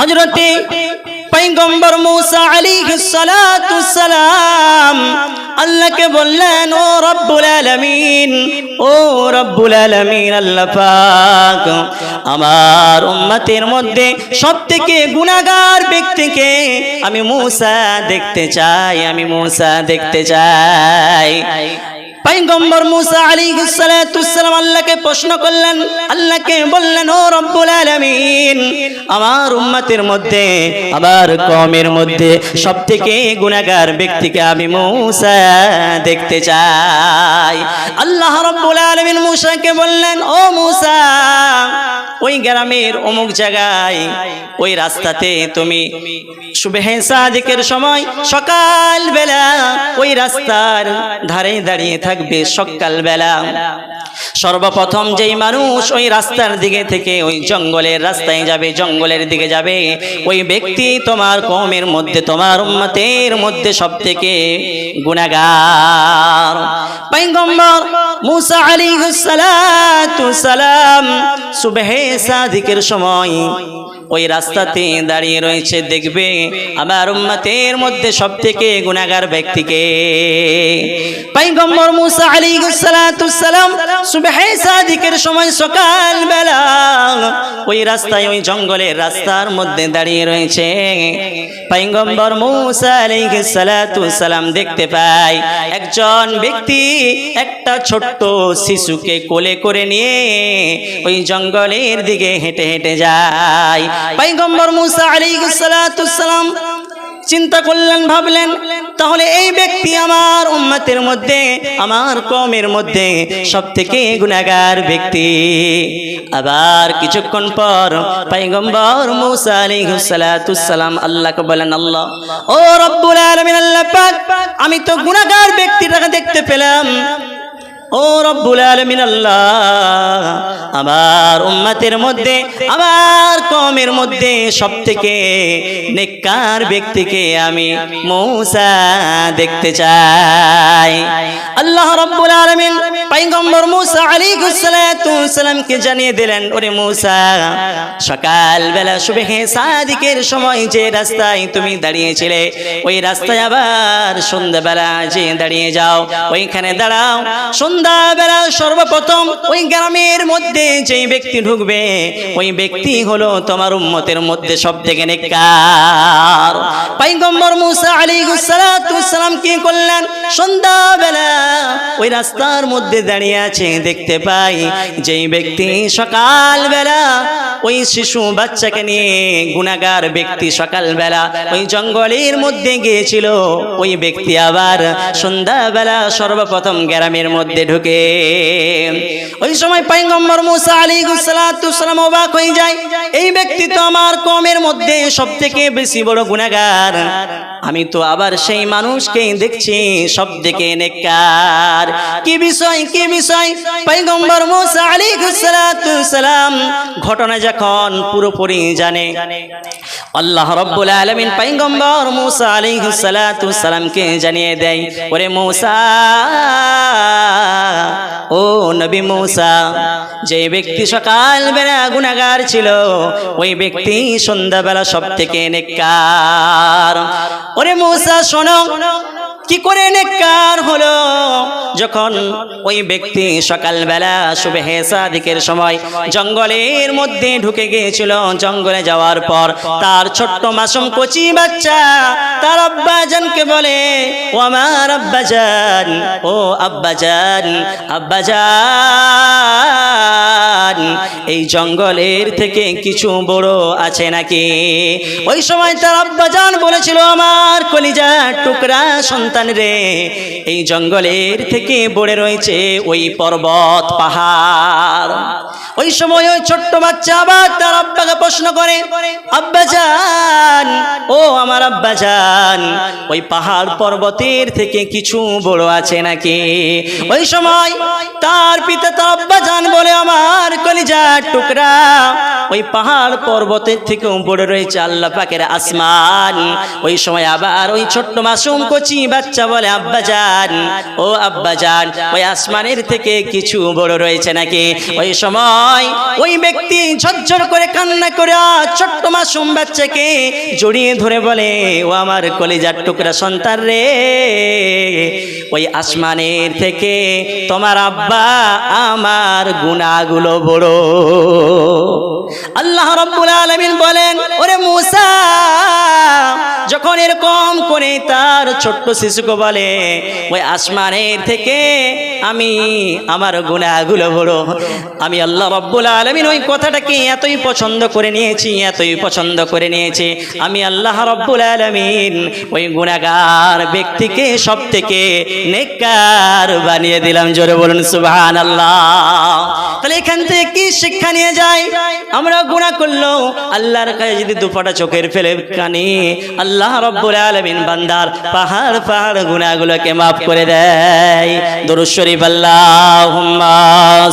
হজরতে পৈগম্বর মুসা সালাতু সালাম আল্লাহকে বললেন, ও রব্বুল আলামিন, ও রব্বুল আলামিন, আল্লাহ পাক আমার উম্মতের মধ্যে সবথেকে গুনাহগার ব্যক্তিকে আমি মূসা দেখতে চাই, আমি মুসা দেখতে চাই। পয়গম্বর মুসা সালাতু সালাম আল্লাহকে প্রশ্ন করলেন, আল্লাহকে বললেন, ও রব্বুল আলামিন, আমার উম্মতের মধ্যে, আমার কওমের মধ্যে সবথেকে গুনাহগার ব্যক্তিকে আমি মুসা দেখতে চাই। আল্লাহ রব্বুল আলামিন মুসাকে বললেন, ও মুসা, ওই গ্রামের অমুক জায়গায়, ওই রাস্তাতে তুমি সুবেহে সাদিকের সময় সকাল বেলা ওই রাস্তার ধারে দাঁড়িয়ে থাকবে সকাল বেলা সর্বপ্রথম যেই মানুষ ওই রাস্তার দিকে থেকে ওই জঙ্গলের রাস্তায় যাবে, জঙ্গলের দিকে যাবে, ওই ব্যক্তি তোমার কমের মধ্যে, তোমার উম্মতের মধ্যে সব থেকে গুণাগার। পৈগম্বর মুসা সালাতু সালাম সুবহে সাদিকের সময় ওই রাস্তাতে দাঁড়িয়ে রয়েছে, দেখবে আমার উম্মতের মধ্যে সব থেকে গুণাগার ব্যক্তিকে। পৈগম্বর মুসা সালাতু সালাম সুবহে সাদিকের সময় সকাল বেলা ওই রাস্তায়, ওই জঙ্গলের রাস্তার মধ্যে দাঁড়িয়ে রয়েছে। পৈগম্বর মুসা সালাতু সালাম দেখতে পায়, একজন ব্যক্তি একটা ছোট্ট শিশুকে কোলে করে নিয়ে ওই জঙ্গলের দিকে হেঁটে হেঁটে যায়। পৈগম্বর মুসা আলাইহিস সালাতু চিন্তা করলেন, ভাবলেন, তাহলে এই ব্যক্তি আমার উম্মতের মধ্যে, আমার কমের মধ্যে সব থেকে গুণাগার ব্যক্তি। আবার কিছুক্ষণ পর পৈগম্বর মুসা আলাইহিস আল্লাহকে বলেন, আল্লাহ, ও রব্বুল আলামিন, আল্লাহ আমি তো গুণাগার ব্যক্তিটাকে দেখতে পেলাম। ও রব্বুল আলমিন আল্লাহ, আমার উম্মতের মধ্যে, আমার কমের মধ্যে সব থেকে নেককার ব্যক্তিকে আমি মৌসা দেখতে চাই। আল্লাহ রব্বুল আলমিন পৈগম্বর মুসা সালাতু সালামকে জানিয়ে দিলেন, ওরে মুসা সকাল বেলা সুবেহে সাদিকের সময় যে রাস্তায় তুমি দাঁড়িয়েছিলে, ওই রাস্তায় আবার সন্ধ্যাবেলা যে দাঁড়িয়ে যাও, ওইখানে দাঁড়াও। সন্ধ্যাবেলা সর্বপ্রথম ওই গ্রামের মধ্যে যেই ব্যক্তি ঢুকবে, ওই ব্যক্তি হলো তোমার উম্মতের মধ্যে সব থেকে নেককার। পৈগম্বর মুসা সালাতু সালাম কি করলেন, সন্ধ্যাবেলা ওই রাস্তার মধ্যে দাঁড়িয়ে আছে দেখতে পাই যেই ব্যক্তি সকালবেলা ওই শিশু বাচ্চাকে নিয়ে গুণাগার ব্যক্তি সকালবেলা ওই জঙ্গলের মধ্যে গিয়েছিল। ওই ব্যক্তি আবার সন্ধ্যাবেলা সর্বপ্রথম গ্রামের মধ্যে ঢুকে। ওই সময় পৈগম্বর মুসা আলী সালাম অবাক হয়ে যায়। এই ব্যক্তি তো আমার কমের মধ্যে সব থেকে বেশি বড় গুণাগার। আমি তো আবার সেই মানুষকেই দেখছি, সব দিকে নেকার কি বিষয় কি বিষয়? পৈগম্বর মুসা আলী সালাম ঘটনা যখন পুরোপুরি জানে আল্লাহ রব্বুল আলমিন পৈগম্বর মুসা সালাম সালামকে জানিয়ে দেয়, ওরে মৌসা, ও নবী মৌসা, যে ব্যক্তি সকাল বেলা গুনাগার ছিল, ওই ব্যক্তি সন্ধ্যাবেলা সব থেকে নেককার। ওরে মূসা, শোনো কি করে নেককার হলো? যখন ওই ব্যক্তি সকালবেলা শুভে সাদিকের সময় জঙ্গলের মধ্যে ঢুকে গিয়েছিল, জঙ্গলে যাওয়ার পর তার ছোট্ট মাসুম কচি বাচ্চা তার আব্বাজানকে বলে, ও আমার আব্বাজান ও আব্বাজান আব্বাজান এই জঙ্গলের থেকে কিছু বড় আছে নাকি? ওই সময় তার আব্বাজান বলেছিল, আমার কলিজা টুকরা সন্তান রে, এই জঙ্গলের থেকে বড়ে রয়েছে ওই পর্বত পাহাড়। ওই সময় ওই ছোট্ট বাচ্চা আবার তার আব্বাকে প্রশ্ন করে আব্বাজান ও আমার আব্বাজান ওই পাহাড় পর্বতের থেকে কিছু বড় আছে নাকি? ওই সময় তার পিতা তার আব্বাজান বলে, আমার কলিজার টুকরা, ওই পাহাড় পর্বতের থেকেও বড় রয়েছে আল্লাহ পাকের আসমান। ওই সময় আবার ওই ছোট্ট মাসুম কচি বাচ্চা বলে আব্বাজান ও আব্বাজান ওই আসমানের থেকে কিছু বড় রয়েছে নাকি? ওই সময় সময় ওই ব্যক্তি ঝরঝর করে কান্না করে ছোট্ট মাসুম বাচ্চাকে জড়িয়ে ধরে বলে, ও আমার কলিজার টুকরা সন্তান রে। ওই আসমানের থেকে তোমার আব্বা আমার গুণাগুলো বড়। আল্লাহ রব্বুল আলামিন বলেন যখন এরকম করে তার ছোট্ট শিশুকে বলে, ওই আসমানের থেকে আমি আমার গুণাগুলো বড়। আমি আল্লাহ রব্বুল আলমিন ওই কথাটাকে এতই পছন্দ করে নিয়েছি, এতই পছন্দ করে নিয়েছি। আমি আল্লাহ রব্বুল আলমিন ওই গুণাগার ব্যক্তিকে সব থেকে নেককার বানিয়ে দিলাম। জোরে বলুন সুবহান আল্লাহ তাহলে এখান থেকে কি শিক্ষা নিয়ে যায় আমরা গুণা করল আল্লাহর কাছে যদি দুপাটা চোখের ফেলে কানি, আল্লাহ রব্বুল আলমিন বান্দার পাহাড় পাহাড় গুণাগুলোকে মাফ করে দেয়। দরুদ শরীফ আল্লাহ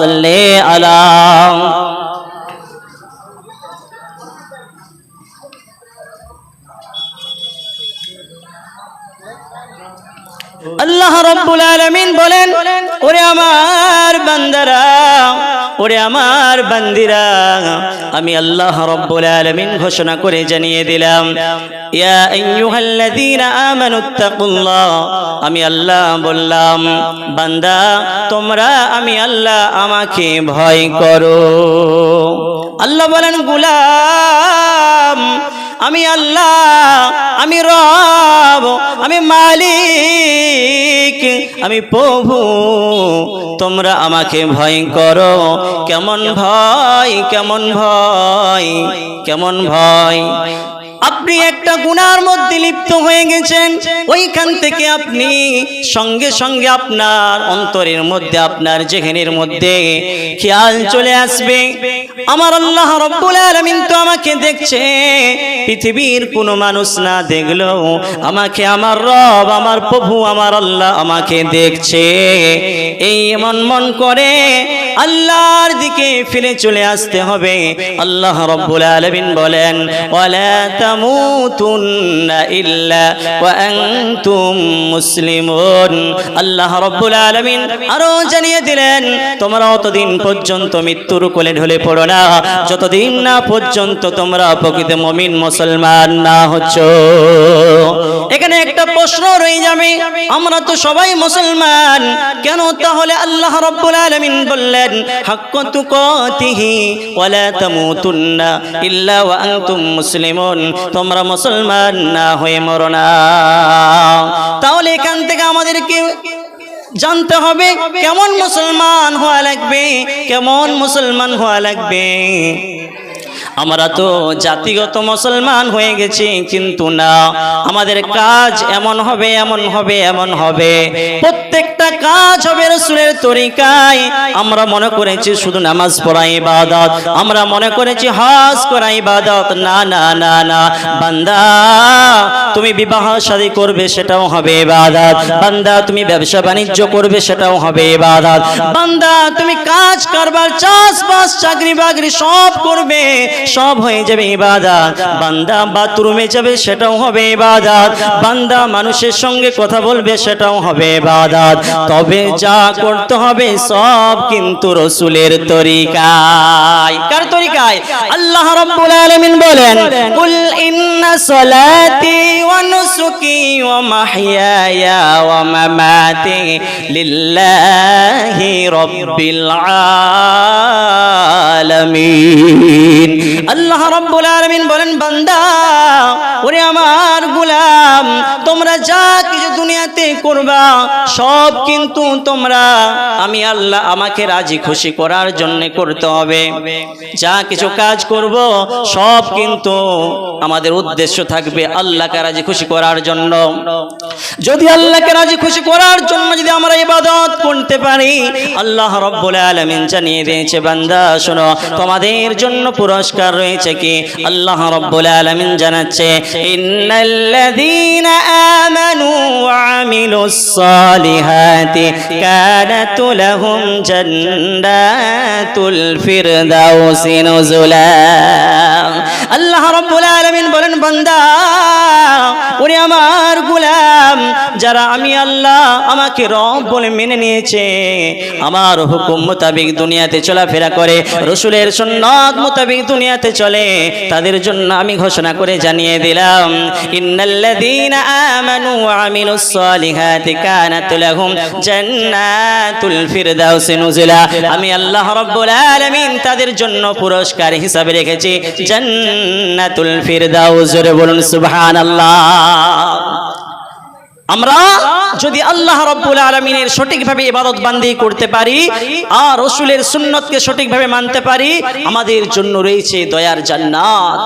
সাল্লি আলা আল্লাহ রব্বুল আলামিন বলেন, ওরে আমার বান্দারা ওরে আমার বান্দিরা, আমি আল্লাহ রব্বুল আলামিন ঘোষণা করে জানিয়ে দিলাম, ইয়া আইয়ুহাল্লাযীনা আমানুত্তাকুল্লাহ আমি আল্লাহ বললাম, বান্দা, তোমরা আমি আল্লাহ আমাকে ভয় করো। আল্লাহ বলেন, গুলাম, আমি আল্লাহ, আমি রব, আমি মালিক আমি প্রভু, তোমরা আমাকে ভয় করো। কেমন ভয় কেমন ভয় কেমন ভয়। আপনি একটা গুনার মধ্যে লিপ্ত হয়ে গেছেন। ওইখান থেকে আপনি সঙ্গে সঙ্গে আপনার অন্তরের মধ্যে, আপনার জেহেনের মধ্যে খেয়াল চলে আসবে। আমার আল্লাহ রব্বুল আলামিন তো আমাকে দেখছে। পৃথিবীর কোনো মানুষ না দেখলেও আমাকে আমার রব, আমার প্রভু, আমার আল্লাহ আমাকে দেখছে। এই এমন মন করে আল্লাহর দিকে ফিরে চলে আসতে হবে। আল্লাহ রব্বুল আলামিন বলেন, ওয়ালা তামুতুন্না ইল্লা ওয়া আনতুম মুসলিমুন। আল্লাহ রব্বুল আলামিন আরও জানিয়ে দিলেন, তোমরা অতদিন পর্যন্ত মৃত্যুর কোলে ঢলে পড়ো না। যতদিন না পর্যন্ত তোমরা প্রকৃত মমিন মুসলমান না হচ্ছ। এখানে একটা প্রশ্ন রয়ে যাবে। আমরা তো সবাই মুসলমান। কেন তাহলে আল্লাহ রব্বুল আলামিন বললেন, হাক্কু তুকাতিহি ওয়ালা তামুতুন্না ইল্লা ওয়া আনতুম মুসলিমুন। তোমরা মুসলমান না হয়ে মরো না। তাহলে এখান থেকে আমাদেরকে জানতে হবে কেমন মুসলমান হওয়া লাগবে কেমন মুসলমান হওয়া লাগবে। আমরা তো জাতিগত মুসলমান হয়ে গেছি, কিন্তু না। আমাদের কাজ এমন হবে এমন হবে এমন হবে। প্রত্যেকটা কাজ হবে রসুলের তরিকায়। আমরা মনে করেছি শুধু নামাজ পড়া ইবাদত। আমরা মনে করেছি হজ করা ইবাদত। না না না না। বান্দা, তুমি বিবাহ শাদী করবে, সেটাও হবে ইবাদত। বান্দা, তুমি ব্যবসা বাণিজ্য করবে, সেটাও হবে ইবাদত। বান্দা, তুমি কাজ, কারবার, চাষবাস চাকরি বাকরি সব করবে সব হয়ে যাবে ইবাদত। বান্দা বাথরুমে যাবে, সেটাও হবে ইবাদত। বান্দা মানুষের সঙ্গে কথা বলবে, সেটাও হবে ইবাদত। তবে যা করতে হবে সব কিন্তু রসুলের তরিকায়। কার তরিকায়? আল্লাহ রাব্বুল আলামিন বলেন, কুল ইন্না সলাতি ওয়া নুসুকি ওয়া মাহইয়ায়া ওয়া মামাতি লিল্লাহি রাব্বিল আলামিন আল্লাহ রাব্বুল আলামিন বলেন বান্দা ওরে আমার গোলাম তোমরা যা কিছু দুনিয়াতে করবা, সব কিন্তু তোমরা, আমি আল্লাহ আমাকে রাজি খুশি করার জন্য করতে হবে। যা কিছু কাজ করব, সব কিন্তু আমাদের উদ্দেশ্য থাকবে আল্লাহকে রাজি খুশি করার জন্য। যদি আল্লাহকে রাজি খুশি করার জন্য যদি আমরা ইবাদত করতে পারি, আল্লাহ রব্বুল আলামিন জানিয়ে দিয়েছে, বান্দা, শোনো, তোমাদের জন্য পুরস্কার রয়েছে কি? আল্লাহ রব্বুল আলামিন জানাচ্ছে, ইন্নাল্লাযীনা আমানু وعملوا الصالحات كانت لهم جنات الفردوس نزلا আল্লাহ রব্বুল আলামিন বলেন বান্দা ওরে আমার গোলাম যারা আমি আল্লাহ আমাকে রব বলে মেনে নিয়েছে আমার হুকুম মোতাবেক দুনিয়াতে চলাফেরা করে রসুলের সুন্নত মোতাবেক দুনিয়াতে চলে তাদের জন্য আমি ঘোষণা করে জানিয়ে দিলাম ইন্নাল্লাযীনা আমানু ওয়া আমিলুস ফিরদাউসি নুজুলা। আমি আল্লাহ রাব্বুল আলামিন তাদের জন্য পুরস্কার হিসাবে রেখেছি। জোরে বলুন আমরা যদি আল্লাহ রব্বুল আলমিনের সঠিকভাবে ইবাদত বান্দি করতে পারি, আর রসুলের সুন্নতকে সঠিকভাবে মানতে পারি, আমাদের জন্য রয়েছে দয়ার জান্নাত।